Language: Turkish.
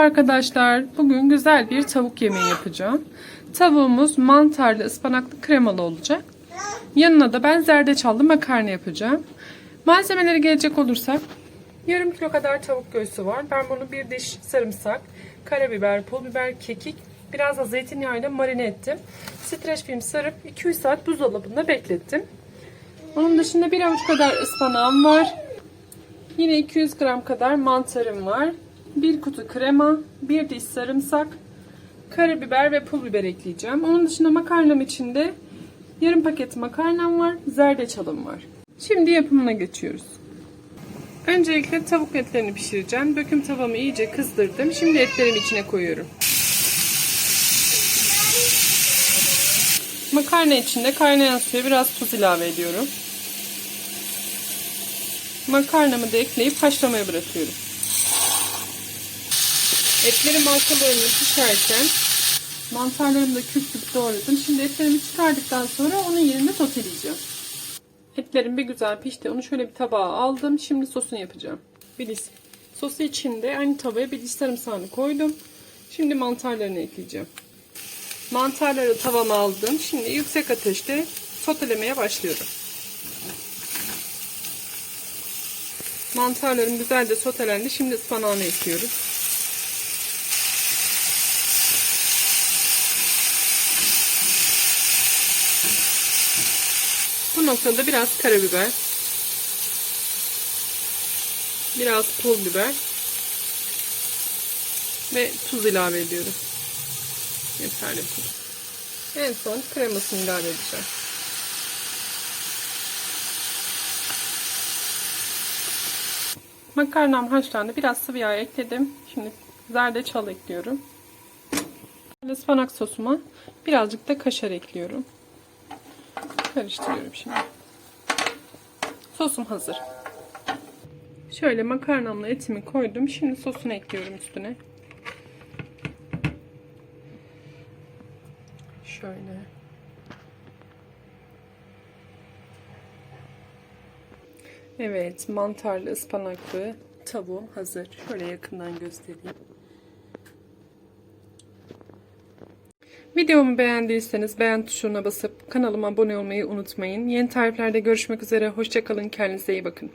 Merhaba arkadaşlar. Bugün güzel bir tavuk yemeği yapacağım. Tavuğumuz mantarlı, ıspanaklı, kremalı olacak. Yanına da ben zerdeçallı makarna yapacağım. Malzemeleri gelecek olursak yarım kilo kadar tavuk göğsü var. Ben bunu bir diş sarımsak, karabiber, pul biber, kekik, biraz da zeytinyağıyla marine ettim. Streç film sarıp 200 saat buzdolabında beklettim. Onun dışında bir avuç kadar ıspanağım var. Yine 200 gram kadar mantarım var. Bir kutu krema, bir diş sarımsak, karabiber ve pul biber ekleyeceğim. Onun dışında makarnam içinde yarım paket makarnam var, zerdeçalım var. Şimdi yapımına geçiyoruz. Öncelikle tavuk etlerini pişireceğim. Döküm tavamı iyice kızdırdım. Şimdi etlerimi içine koyuyorum. Makarna içinde kaynayan suya biraz tuz ilave ediyorum. Makarnamı da ekleyip haşlamaya bırakıyorum. Etlerim arka bölümü pişerken mantarlarımı da küp küp doğradım. Şimdi etlerimi çıkardıktan sonra onun yerine soteleyeceğim. Etlerim bir güzel pişti. Onu şöyle bir tabağa aldım. Şimdi sosunu yapacağım. Bir diş. Sosu içinde aynı tavaya bir diş sarımsağını koydum. Şimdi mantarlarını ekleyeceğim. Mantarları tavama aldım. Şimdi yüksek ateşte sotelemeye başlıyorum. Mantarlarım güzel de sotelendi. Şimdi ıspanağını ekliyoruz. Bu noktada biraz karabiber. Biraz pul biber. Ve tuz ilave ediyorum. Yeterli tuz. En son kremasını ilave edeceğim. Makarnam haşlandı. Biraz sıvı yağ ekledim. Şimdi zerdeçal ekliyorum. Ispanak sosuma birazcık da kaşar ekliyorum. Karıştırıyorum şimdi. Sosum hazır. Şöyle makarnamla etimi koydum. Şimdi sosunu ekliyorum üstüne. Şöyle. Evet, mantarlı, ıspanaklı tavuğum hazır. Şöyle yakından göstereyim. Videomu beğendiyseniz beğen tuşuna basıp kanalıma abone olmayı unutmayın. Yeni tariflerde görüşmek üzere. Hoşçakalın. Kendinize iyi bakın.